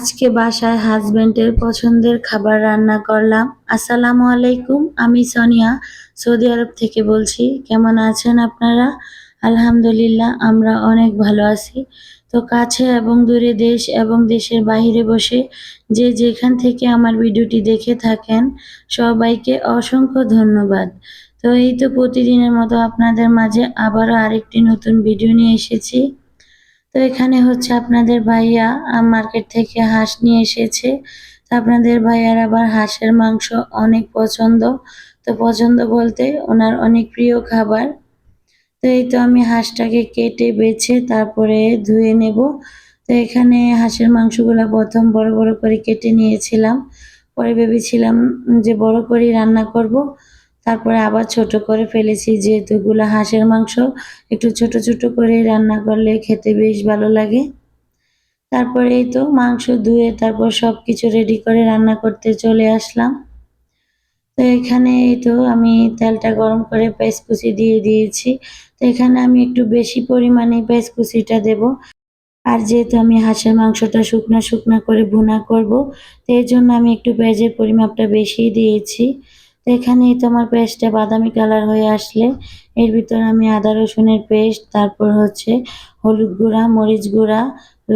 আজকে বাসায় হাজবেন্ডের পছন্দের খাবার রান্না করলাম। আসসালামু আলাইকুম, আমি সোনিয়া, সৌদি আরব থেকে বলছি। কেমন আছেন আপনারা? আলহামদুলিল্লাহ, আমরা অনেক ভালো আছি। তো কাছে এবং দূরে দেশ এবং দেশের বাইরে বসে যে যেখান থেকে আমার ভিডিওটি দেখে থাকেন, সবাইকে অসংখ্য ধন্যবাদ। তো এই তো প্রতিদিনের মতো আপনাদের মাঝে আবারও আরেকটি নতুন ভিডিও নিয়ে এসেছি। তো এখানে হচ্ছে আপনাদের ভাইয়া মার্কেট থেকে হাঁস নিয়ে এসেছে। তো আপনাদের ভাইয়ার আবার হাঁসের মাংস অনেক পছন্দ। তো পছন্দ বলতে ওনার অনেক প্রিয় খাবার। তো এই তো আমি হাঁসটাকে কেটে বেছে তারপরে ধুয়ে নেব। তো এখানে হাঁসের মাংসগুলো প্রথম বড় বড় করে কেটে নিয়েছিলাম। পরে ভেবেছিলাম যে বড় করে রান্না করব। তারপরে আবার ছোট করে ফেলেছি, যেহেতু এগুলো হাঁসের মাংস, একটু ছোট ছোট করে রান্না করলে খেতে বেশ ভালো লাগে। তারপরে এই তো মাংস ধুয়ে তারপর সব কিছু রেডি করে রান্না করতে চলে আসলাম। তো এখানে এই তো আমি তেলটা গরম করে পেঁয়াজ কুচি দিয়ে দিয়েছি। তো এখানে আমি একটু বেশি পরিমাণে পেঁয়াজ কুচিটা দেবো। আর যেহেতু আমি হাঁসের মাংসটা শুকনো শুকনো করে ভুনা করব, তো এই জন্য আমি একটু পেঁয়াজের পরিমাপটা বেশি দিয়েছি। এখানেই তো আমার পেস্টটা বাদামি কালার হয়ে আসলে, এর ভিতর আমি আদা রসুনের পেস্ট, তারপর হচ্ছে হলুদ গুঁড়া, মরিচ গুঁড়া,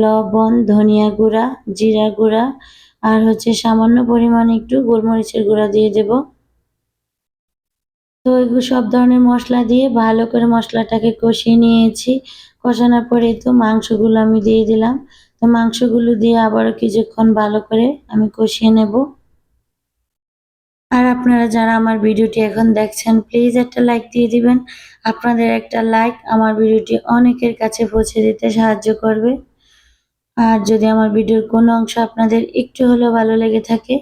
লবণ, ধনিয়া গুঁড়া, জিরা গুঁড়া, আর হচ্ছে সামান্য পরিমাণে একটু গোলমরিচের গুঁড়া দিয়ে দেব। তো এগুলো সব ধরনের মশলা দিয়ে ভালো করে মশলাটাকে কষিয়ে নিয়েছি। কষানোর পরে তো মাংসগুলো আমি দিয়ে দিলাম। তো মাংসগুলো দিয়ে আবারও কিছুক্ষণ ভালো করে আমি কষিয়ে নেব। আর আপনারা যারা আমার ভিডিওটি এখন দেখছেন প্লিজ একটা লাইক দিয়ে দিবেন। আপনাদের একটা লাইক আমার ভিডিওটি অনেকের কাছে পৌঁছে দিতে সাহায্য করবে। আর যদি আমার ভিডিওর কোনো অংশ আপনাদের একটু হলেও ভালো লেগে থাকে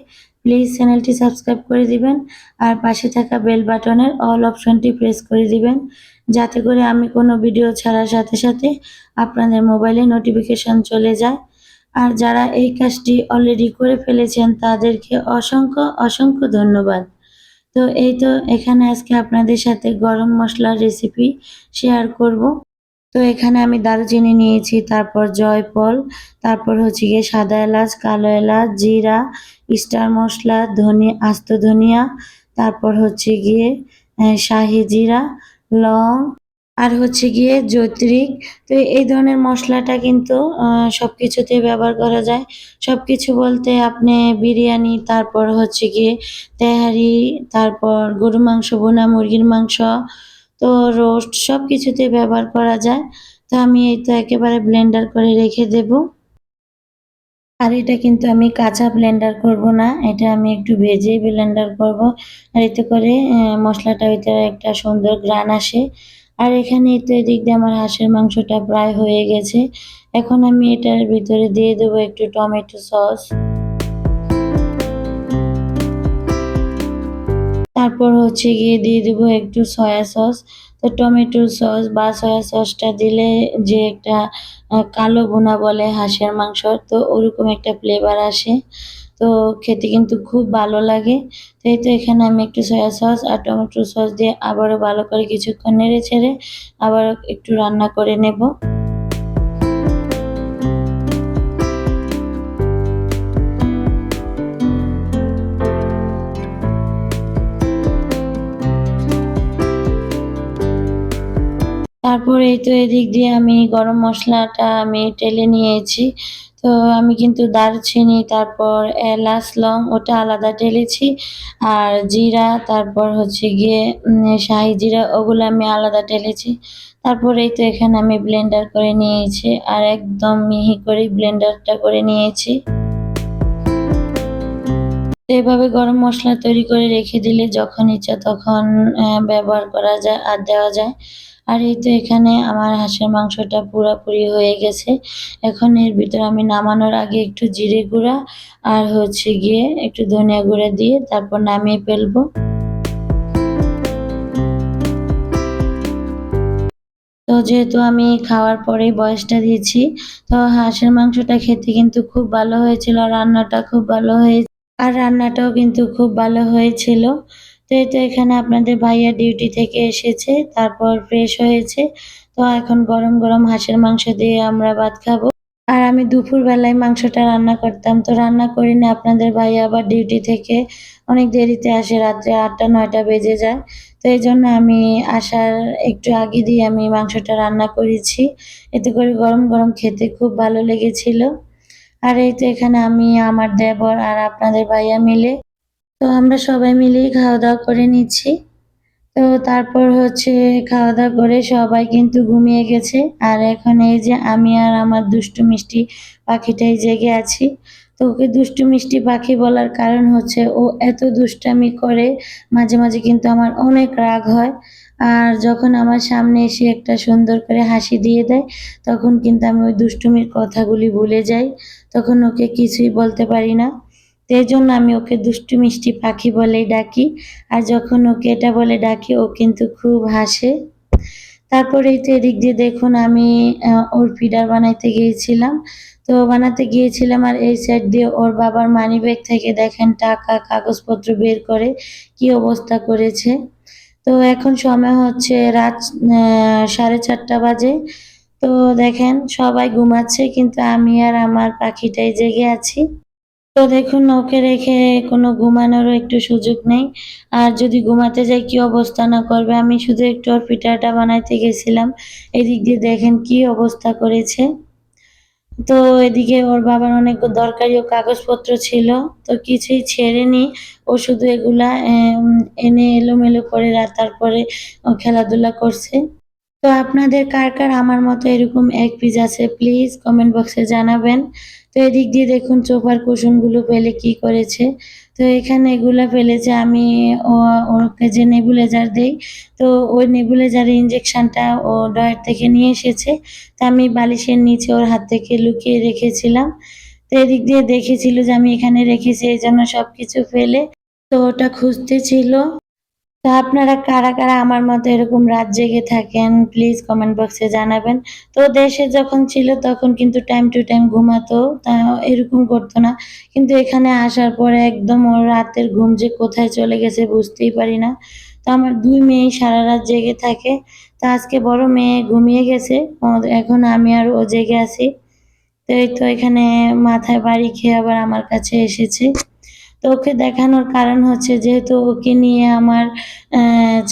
প্লিজ চ্যানেলটি সাবস্ক্রাইব করে দিবেন আর পাশে থাকা বেল বাটনের অল অপশনটি প্রেস করে দিবেন, যাতে করে আমি কোনো ভিডিও ছাড়ার সাথে সাথে আপনাদের মোবাইলে নোটিফিকেশন চলে যায়। আর যারা এই কাজটি অলরেডি করে ফেলেছেন, তাদেরকে অসংখ্য অসংখ্য ধন্যবাদ। তো এই তো এখানে আজকে আপনাদের সাথে গরম মশলার রেসিপি শেয়ার করব। তো এখানে আমি দারুচিনি নিয়েছি, তারপর জয়ফল, তারপর হচ্ছে গিয়ে সাদা এলাচ, কালো এলাচ, জিরা, স্টার মশলা ধনিয়া আস্ত ধনিয়া, তারপর হচ্ছে গিয়ে শাহি জিরা, লং আর হচ্ছে গিয়ে জৈত্রিক। তো এই ধরনের মশলাটা কিন্তু সব কিছুতে ব্যবহার করা যায়। সব কিছু বলতে আপনি বিরিয়ানি, তারপর হচ্ছে গিয়ে তেহারি, তারপর গরু মাংস, বোনা, মুরগির মাংস, তো রোস্ট সব কিছুতে ব্যবহার করা যায়। তো আমি এই তো একেবারে ব্লেন্ডার করে রেখে দেব। আর এটা কিন্তু আমি কাঁচা ব্লেন্ডার করব না, এটা আমি একটু ভেজেই ব্লেন্ডার করব। আর এতে করে মশলাটা ভিতরে একটা সুন্দর গ্রান আসে। আর এখানে তো এদিক দিয়ে আমার হাঁসের মাংসটা প্রায় হয়ে গেছে। এখন আমি এটার ভিতরে দিয়ে দেবো একটু টমেটো সস। তারপর হচ্ছে গিয়ে দিয়ে দেবো একটু সয়া সস। তো টমেটো সস বা সয়া সসটা দিলে যে একটা কালো বোনা বলে হাঁসের মাংস, তো ওরকম একটা ফ্লেভার আসে। তো খেতে কিন্তু খুব ভালো লাগে। তো এই তো এখানে আমি একটু সয়া সস আর টমেটো সস দিয়ে আবারও ভালো করে কিছুক্ষণ নেড়ে ছেড়ে আবার একটু রান্না করে নেব। তারপর এই তো এদিক দিয়ে আমি গরম মশলাটা আমি টেলে নিয়েছি। তো আমি কিন্তু দারচিনি, তারপর এলাচ, লং, ওটা আলাদা টেলেছি আর জিরা, তারপর হচ্ছে গিয়ে শাহি জিরা, ওগুলো আমি আলাদা টেলেছি তারপর এই তো এখানে আমি ব্লেন্ডার করে নিয়েছি আর একদম মিহি করে ব্লেন্ডারটা করে নিয়েছি। এভাবে গরম মশলা তৈরি করে রেখে দিলে যখন ইচ্ছা তখন ব্যবহার করা যায় আর দেওয়া যায়। আর এই তো এখানে আমার হাঁসের মাংসটা পুরাপুরি হয়ে গেছে। এখন এর ভিতরে আমি নামানোর আগে একটু জিরে গুঁড়া আর হচ্ছে গিয়ে একটু ধনিয়া গুঁড়া দিয়ে তারপর নামিয়ে ফেলব। তো যেহেতু আমি খাওয়ার পরেই বয়সটা দিয়েছি, তো হাঁসের মাংসটা খেতে কিন্তু খুব ভালো হয়েছিল, রান্নাটা খুব ভালো হয়েছে আর রান্নাটাও কিন্তু খুব ভালো হয়েছিল। তো তো এখানে আপনাদের ভাইয়া ডিউটি থেকে এসেছে, তারপর ফ্রেশ হয়েছে। তো এখন গরম গরম হাঁসের মাংস দিয়ে আমরা ভাত খাব। আর আমি দুপুরবেলায় মাংসটা রান্না করতাম। তো রান্না করি না, আপনাদের ভাই আবার ডিউটি থেকে অনেক দেরিতে আসে, রাত্রে আটটা, নয়টা বেজে যায়। তো এই জন্য আমি আসার একটু আগে দিয়ে আমি মাংসটা রান্না করেছি। এতে করে গরম গরম খেতে খুব ভালো লেগেছিল। আর এই তো এখানে আমি, আমার দেবর আর আপনাদের ভাইয়া মিলে তো আমরা সবাই মিলেই খাওয়া দাওয়া করে নিচ্ছি। তো তারপর হচ্ছে খাওয়া দাওয়া করে সবাই কিন্তু ঘুমিয়ে গেছে। আর এখন এই যে আমি আর আমার দুষ্টু মিষ্টি পাখিটাই জেগে আছি। তো ওকে দুষ্টু মিষ্টি পাখি বলার কারণ হচ্ছে ও এত দুষ্টামি করে, মাঝে মাঝে কিন্তু আমার অনেক রাগ হয়। আর যখন আমার সামনে এসে একটা সুন্দর করে হাসি দিয়ে দেয়, তখন কিন্তু আমি ওই দুষ্টুমির কথাগুলি ভুলে যাই। তখন ওকে কিছুই বলতে পারি না। তো এই জন্য আমি ওকে দুষ্টু মিষ্টি পাখি বলেই ডাকি। আর যখন ওকে এটা বলে ডাকি, ও কিন্তু খুব হাসে। তারপরেই তো এদিক দিয়ে দেখুন, আমি ওর ফিডার বানাইতে গিয়েছিলাম। তো বানাতে গিয়েছিলাম আর এই সাইড দিয়ে ওর বাবার মানি ব্যাগ থেকে দেখেন টাকা, কাগজপত্র বের করে কি অবস্থা করেছে। তো এখন সময় হচ্ছে রাত সাড়ে চারটা বাজে। তো দেখেন সবাই ঘুমাচ্ছে, কিন্তু আমি আর আমার পাখিটাই জেগে আছি। তো দেখুন, ওকে রেখে কোনো ঘুমানোরও একটু সুযোগ নেই। আর যদি ঘুমাতে যাই, কি অবস্থা না করবে? আমি শুধু একটু ওর পিঠাটা বানাইতে গেছিলাম। এদিক দিয়ে দেখেন কি অবস্থা করেছে। তো এদিকে ওর বাবার অনেক দরকারি ও কাগজপত্র ছিল, তো কিছুই ছেড়েনি। ও শুধু এগুলা এনে এলোমেলো করে তারপরে খেলাধুলা করছে। তো আপনাদের কার কার আমার মতো এরকম এক পিস আছে, প্লিজ কমেন্ট বক্সে জানাবেন। তো এদিক দিয়ে দেখুন চোপার কুসুমগুলো ফেলে কি করেছে। তো এখানে এগুলা ফেলেছে, আমি ওকে যে নেবুলাইজার দেই, তো ওই নেবুলাইজারের ইঞ্জেকশনটা ও ডয়ের থেকে নিয়ে এসেছে। তা আমি বালিশের নিচে ওর হাত থেকে লুকিয়ে রেখেছিলাম। তো এদিক দিয়ে দেখেছিল যে আমি এখানে রেখেছি, এই জন্য সব কিছু ফেলে। তো ওটা খুঁজতে ছিল। তো আপনারা কারা কারা আমার মতো এরকম রাত জেগে থাকেন প্লিজ কমেন্ট বক্সে জানাবেন। তো দেশে যখন ছিল তখন কিন্তু টাইম টু টাইম ঘুমাতো, তা এরকম করতো না। কিন্তু এখানে আসার পরে একদম ওর রাতের ঘুম যে কোথায় চলে গেছে বুঝতেই পারি না। তো আমার দুই মেয়ে সারা রাত জেগে থাকে। তো আজকে বড় মেয়ে ঘুমিয়ে গেছে এখন আমি আর ও জেগে আছি। তো এই তো এখানে মাথায় বাড়ি খেয়ে আবার আমার কাছে এসেছে। তো ওকে দেখানোর কারণ হচ্ছে যেহেতু ওকে নিয়ে আমার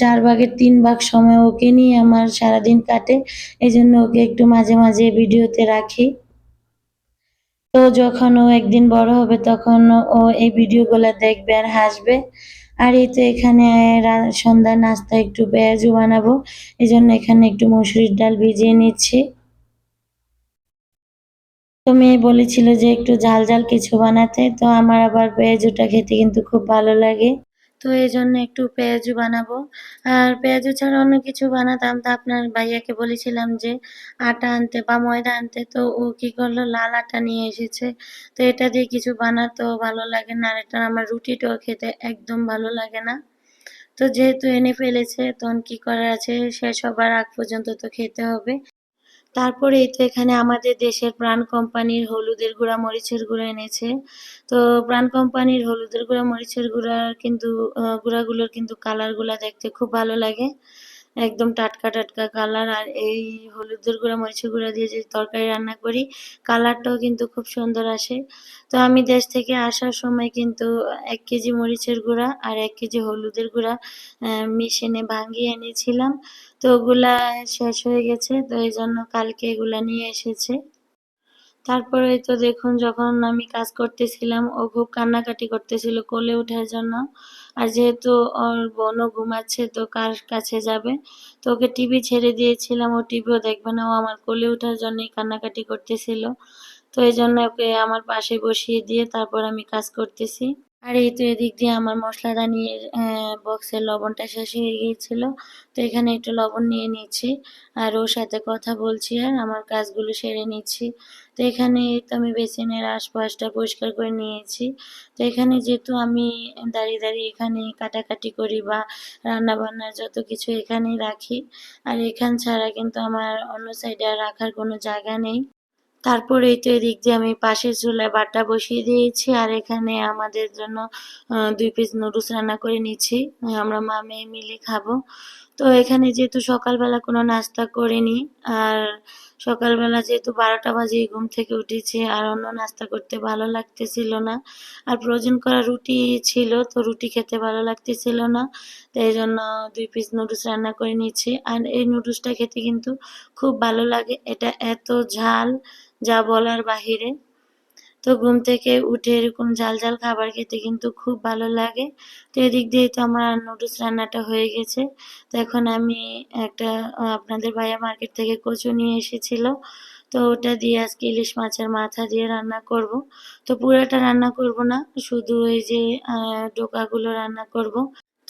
চার ভাগের তিন ভাগ সময় ওকে নিয়ে আমার সারাদিন কাটে এই জন্য ওকে একটু মাঝে মাঝে ভিডিওতে রাখি। তো যখন ও একদিন বড় হবে তখন ও এই ভিডিওগুলো দেখবে আর হাসবে। আর এই তো এখানে সন্ধ্যার নাস্তা একটু পেঁয়াজু বানাবো এই জন্য এখানে একটু মসুরির ডাল ভিজিয়ে নিচ্ছি। তো মেয়ে বলেছিল যে একটু ঝাল ঝাল কিছু বানাতে, তো আমার আবার পেঁয়াজুটা খেতে কিন্তু খুব ভালো লাগে। তো এই জন্য একটু পেঁয়াজু বানাবো। আর পেঁয়াজু ছাড়া অন্য কিছু বানাতাম। তা আপনার ভাইয়াকে বলেছিলাম যে আটা আনতে বা ময়দা আনতে। তো ও কি করল? লাল আটা নিয়ে এসেছে। তো এটা দিয়ে কিছু বানাতেও ভালো লাগে না। আর এটা আমার রুটিটাও খেতে একদম ভালো লাগে না। তো যেহেতু এনে ফেলেছে, তখন কি করার আছে? শেষ হবার আগ পর্যন্ত তো খেতে হবে। তারপরে এই তো এখানে আমাদের দেশের প্রাণ কোম্পানির হলুদের গুঁড়া, মরিচের গুঁড়া এনেছে। তো প্রাণ কোম্পানির হলুদের গুঁড়া, মরিচের গুঁড়ার কিন্তু গুঁড়াগুলোর কিন্তু কালারগুলো দেখতে খুব ভালো লাগে। একদম টাটকা টাটকা কালার, আর এই হলুদের গুঁড়া, মরিচের গুঁড়া দিয়ে যে তরকারি রান্না করি, কালারটাও কিন্তু খুব সুন্দর আসে। তো আমি দেশ থেকে আসার সময় কিন্তু এক কেজি মরিচের গুঁড়া আর এক কেজি হলুদের গুঁড়া মিশিয়ে ভাঙিয়ে এনেছিলাম। তো ওগুলা শেষ হয়ে গেছে, তো এই জন্য কালকে এগুলা নিয়ে এসেছে। তারপরে তো দেখুন, যখন আমি কাজ করতেছিলাম, ও খুব কান্নাকাটি করতেছিল কোলে ওঠার জন্য। আর যেহেতু ওর বোনও ঘুমাচ্ছে তো কার কাছে যাবে? তো ওকে টিভি ছেড়ে দিয়েছিলাম, ও টিভিও দেখবে না, ও আমার কোলে ওঠার জন্যই কান্নাকাটি করতেছিল। তো এই জন্য ওকে আমার পাশে বসিয়ে দিয়ে তারপর আমি কাজ করতেছি। আর এই তো এদিক দিয়ে আমার মশলাদানির বক্সের লবণটা শেষ হয়ে গিয়েছিল। তো এখানে একটু লবণ নিয়ে নিচ্ছি। আর ওর সাথে কথা বলছি আর আমার কাজগুলো সেরে নিচ্ছি। তো এখানে তো আমি বেসিনের আশপাশটা পরিষ্কার করে নিয়েছি। তো এখানে যেহেতু আমি দাঁড়িয়ে দাঁড়িয়ে এখানে কাটাকাটি করি বা রান্না বান্নার যত কিছু এখানেই রাখি, আর এখান ছাড়া কিন্তু আমার অন্য সাইডে আর রাখার কোনো জায়গা নেই। তারপরে এই তো এদিক দিয়ে আমি পাশের চুলায় বাটা বসিয়ে দিয়েছি, আর এখানে আমাদের জন্য দুই পিস নুডলস রান্না করে নিচ্ছি। আমরা মা মেয়ে মিলে খাব। তো এখানে যেহেতু সকালবেলা কোনো নাস্তা করিনি, আর সকালবেলা যেহেতু বারোটা বাজে ঘুম থেকে উঠেছি, আর অন্য নাস্তা করতে ভালো লাগতেছিল না। আর প্রয়োজন করা রুটি ছিল, তো রুটি খেতে ভালো লাগতেছিল না। তো এই জন্য দুই পিস নুডলস রান্না করে নিচ্ছি। আর এই নুডলসটা খেতে কিন্তু খুব ভালো লাগে। এটা এত ঝাল যা বলার বাহিরে। তো ঘুম থেকে উঠে এরকম ঝাল ঝাল খাবার খেতে কিন্তু খুব ভালো লাগে। তো এদিক দিয়ে তো আমার নুডলস রান্নাটা হয়ে গেছে। তো এখন আমি একটা আপনাদের ভাইয়া মার্কেট থেকে কচু নিয়ে এসেছিল। তো ওটা দিয়ে আজকে ইলিশ মাছের মাথা দিয়ে রান্না করব। তো পুরোটা রান্না করব না, শুধু এই যে ডোকাগুলো রান্না করব।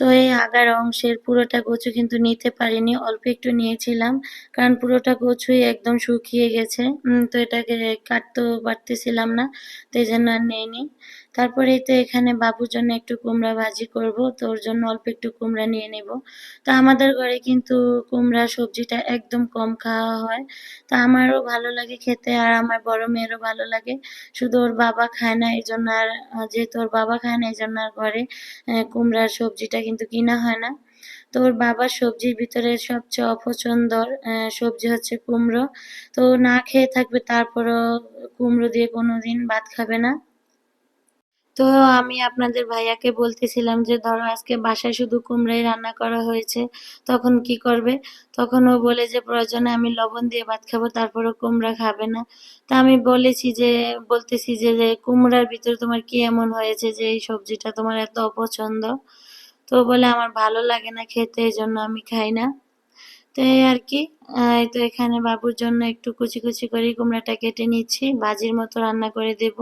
তো এই আগার অংশের পুরোটা কচু কিন্তু নিতে পারিনি, অল্প একটু নিয়েছিলাম, কারণ পুরোটা কচুই একদম শুকিয়ে গেছে। তো এটাকে কাটতেও পারতেছিলাম না, তো এই জন্য আর নেইনি। তারপরে তো এখানে বাবুর জন্য একটু কুমড়া ভাজি করব, তো ওর জন্য অল্প একটু কুমড়া নিয়ে নেব। তো আমাদের ঘরে কিন্তু কুমড়া সবজিটা একদম কম খাওয়া হয়। তা আমারও ভালো লাগে খেতে আর আমার বড় মেয়েরও ভালো লাগে। শুধু ওর বাবা খায় না, এই জন্য আর যেহেতু ওর বাবা খায় না, এই জন্য আর ঘরে কুমড়ার সবজিটা কিন্তু কিনা হয় না। তো ওর বাবার সবজির ভিতরে সবচেয়ে অপছন্দর সবজি হচ্ছে কুমড়ো। তো না খেয়ে থাকবে, তারপরও কুমড়ো দিয়ে কোনোদিন ভাত খাবে না। তো আমি আপনাদের ভাইয়াকে বলতেছিলাম যে, ধরো আজকে বাসায় শুধু কুমড়াই রান্না করা হয়েছে, তখন কি করবে? তখন ও বলে যে, প্রয়োজনে আমি লবণ দিয়ে ভাত খাব, তারপরও কুমড়া খাবে না। তা আমি বলেছি যে, বলতেছি যে কুমড়ার ভিতরে তোমার কি এমন হয়েছে যে, এই সবজিটা তোমার এত অপছন্দ? তো বলে, আমার ভালো লাগে না খেতে, এই জন্য আমি খাই না। তো এই আর কি। তো এখানে বাবুর জন্য একটু কুচি কুচি করে কুমড়াটা কেটে নিচ্ছি ভাজির মতো রান্না করে দেব।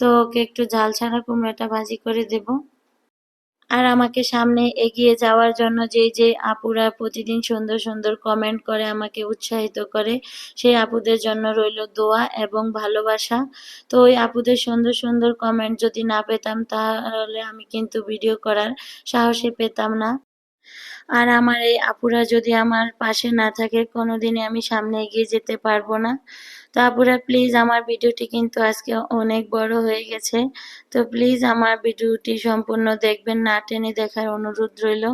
তো ওকে একটু ঝাল ছাড়া কুমড়োটা ভাজি করে দেব। আর আমাকে সামনে এগিয়ে যাওয়ার জন্য যে যে আপুরা প্রতিদিন সুন্দর সুন্দর কমেন্ট করে, আমাকে উৎসাহিত করে, সেই আপুদের জন্য রইল দোয়া এবং ভালোবাসা। তো ওই আপুদের সুন্দর সুন্দর কমেন্ট যদি না পেতাম, তাহলে আমি কিন্তু ভিডিও করার সাহসে পেতাম না। আর আমার এই আপুরা যদি আমার পাশে না থাকে, কোনোদিনই আমি সামনে এগিয়ে যেতে পারব না। তো আপুরা প্লিজ আমার ভিডিওটি কিন্তু আজকে অনেক বড় হয়ে গেছে। তো প্লিজ আমার ভিডিওটি সম্পূর্ণ দেখবেন, না টেনে দেখার অনুরোধ রইল।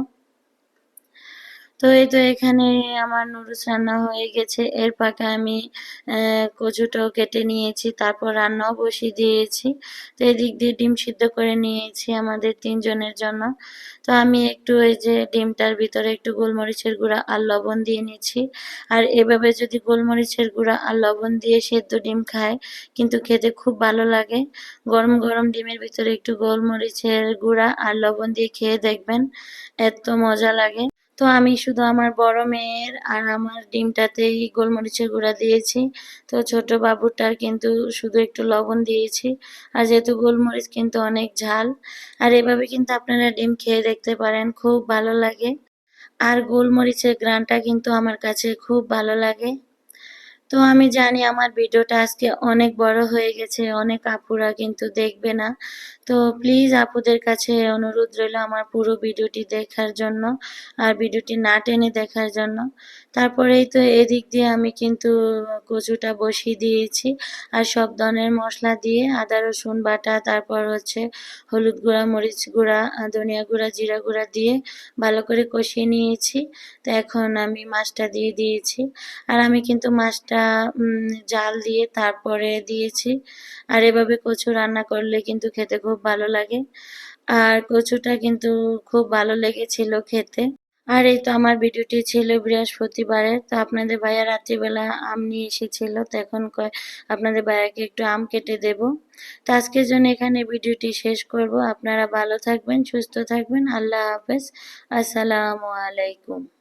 তো এই তো এখানে আমার নুডলস রান্না হয়ে গেছে। এর পাকে আমি কচুটাও কেটে নিয়েছি, তারপর রান্নাও বসিয়ে দিয়েছি। তো এদিক দিয়ে ডিম সিদ্ধ করে নিয়েছি আমাদের তিনজনের জন্য। তো আমি একটু এই যে ডিমটার ভিতরে একটু গোলমরিচের গুঁড়া আর লবণ দিয়ে নিচ্ছি। আর এভাবে যদি গোলমরিচের গুঁড়া আর লবণ দিয়ে সেদ্ধ ডিম খায়, কিন্তু খেতে খুব ভালো লাগে। গরম গরম ডিমের ভিতরে একটু গোলমরিচের গুঁড়া আর লবণ দিয়ে খেয়ে দেখবেন, এত মজা লাগে। তো আমি শুধু আমার বড় মেয়ের আর আমার ডিমটাতেই গোলমরিচের গুঁড়া দিয়েছি। তো ছোট বাবুটার কিন্তু শুধু একটু লবণ দিয়েছি। আর যেহেতু গোলমরিচ কিন্তু অনেক ঝাল, আর এভাবে কিন্তু আপনারা ডিম খেয়ে দেখতে পারেন, খুব ভালো লাগে। আর গোলমরিচের গ্রানটা কিন্তু আমার কাছে খুব ভালো লাগে। তো আমি জানি আমার ভিডিওটা আজকে অনেক বড় হয়ে গেছে, অনেক আপুরা কিন্তু দেখবে না। তো প্লিজ আপুদের কাছে অনুরোধ রইল আমার পুরো ভিডিওটি দেখার জন্য আর ভিডিওটি না টেনে দেখার জন্য। তারপরেই তো এদিক দিয়ে আমি কিন্তু কচুটা বসিয়ে দিয়েছি আর সব ধরনের মশলা দিয়ে আদা, রসুন বাটা, তারপর হচ্ছে হলুদ গুঁড়া, মরিচ গুঁড়া, ধনিয়া গুঁড়া, জিরা গুঁড়া দিয়ে ভালো করে কষিয়ে নিয়েছি। তো এখন আমি মাছটা দিয়ে দিয়েছি। আর আমি কিন্তু মাছটা জাল দিয়ে তারপরে দিয়েছি। আর এভাবে কচু রান্না করলে কিন্তু খেতে খুব ভালো লাগে। আর কচুটা কিন্তু খুব ভালো লেগেছিল খেতে। আর এই তো আমার ভিডিওটি ছিল বৃহস্পতিবারের তো আপনাদের ভাইয়া রাত্রিবেলা আম নিয়ে এসেছিল। তো এখন আপনাদের ভাইয়াকে একটু আম কেটে দেব। তো আজকের জন্য এখানে ভিডিওটি শেষ করব। আপনারা ভালো থাকবেন, সুস্থ থাকবেন। আল্লাহ হাফেজ। আসসালামু আলাইকুম।